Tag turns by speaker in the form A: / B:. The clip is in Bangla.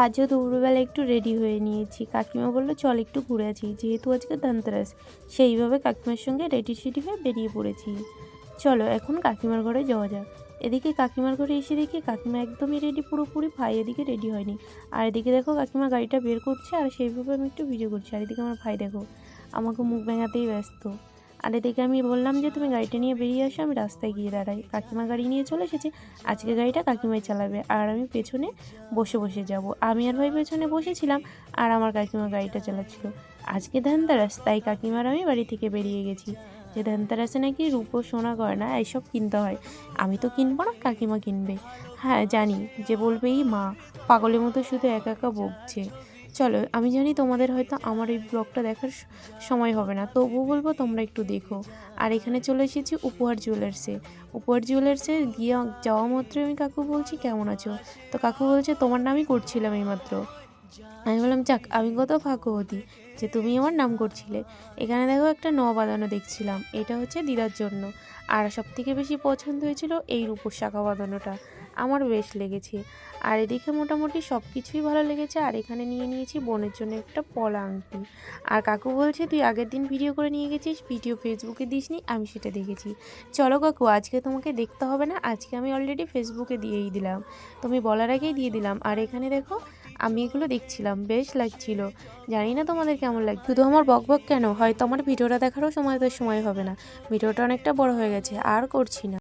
A: আজও দুপুরবেলা একটু রেডি হয়ে নিয়েছি। কাকিমা বলল, চল একটু ঘুরে আছি যেহেতু আজকে ধনতেরাস, সেইভাবে কাকিমার সঙ্গে রেডি সেডি হয়ে বেরিয়ে পড়েছি। চলো এখন কাকিমার ঘরে যাওয়া যাক। এদিকে কাকিমার ঘরে এসে দেখি কাকিমা একদমই রেডি পুরোপুরি ভাই এদিকে রেডি হয়নি। আর এদিকে দেখো কাকিমা গাড়িটা বের করছে, আর সেইভাবে আমি একটু ভিডিও করছি। আর এদিকে আমার ভাই দেখো, আমাকে মুখ ভেঙাতেই ব্যস্ত। আর এদিকে আমি বললাম যে, তুমি গাড়িটা নিয়ে বেরিয়ে আসো, আমি রাস্তায় গিয়ে দাঁড়াই। কাকিমা গাড়ি নিয়ে চলে এসেছে। আজকে গাড়িটা কাকিমাই চালাবে আর আমি পেছনে বসে বসে যাব। আমি আর ভাই পেছনে বসেছিলাম আর আমার কাকিমা গাড়িটা চালাচ্ছিল। আজকে ধানতেরাস, তাই কাকিমার আমি বাড়ি থেকে বেরিয়ে গেছি। যে ধানতেরাসে নাকি রূপো, সোনা, গয়না এইসব কিনতে হয়। আমি তো কিনবো না, কাকিমা কিনবে। হ্যাঁ জানি যে বলবেই মা, পাগলের মতো শুধু একা একা বকছে। চলো, আমি জানি তোমাদের হয়তো আমার এই ব্লগটা দেখার সময় হবে না, তবুও বলব তোমরা একটু দেখো। আর এখানে চলে এসেছি উপহার জুয়েলার্সে উপহার জুয়েলার্সে গিয়ে যাওয়া মাত্র আমি কাকু বলছি, কেমন আছো? তো কাকু বলছে, তোমার নামই করছিলাম এইমাত্র। আমি বললাম, যাক, আমি কত ভাগ্যবতী যে তুমি আমার নাম করছিলে। এখানে দেখো একটা ন বাঁধানো দেখছিলাম, এটা হচ্ছে দিদার জন্য। আর সব থেকে বেশি পছন্দ হয়েছিল এই রূপোর শাখা বাঁধানোটা। আমার বেশ লেগেছে। আর এদিকে মোটামুটি সব কিছুই ভালো লেগেছে। আর এখানে নিয়ে নিয়েছি বোনের জন্য একটা পলা আংটি। আর কাকু বলছে, তুই আগের দিন ভিডিও করে নিয়ে গেছিস, ভিডিও ফেসবুকে দিসনি, আমি সেটা দেখেছি। চলো কাকু, আজকে তোমাকে দেখতে হবে না, আজকে আমি অলরেডি ফেসবুকে দিয়েই দিলাম। তুমি বলার আগেই দিয়ে দিলাম। আর এখানে দেখো, আমি এগুলো দেখছিলাম, বেশ লাগছিল। জানি না তোমাদের কেমন লাগে শুধু আমার বক বক কেন? হয়তো আমার ভিডিওটা দেখারও সময়, তো সময় হবে না। ভিডিওটা অনেকটা বড় হয়ে গেছে, আর করছি না।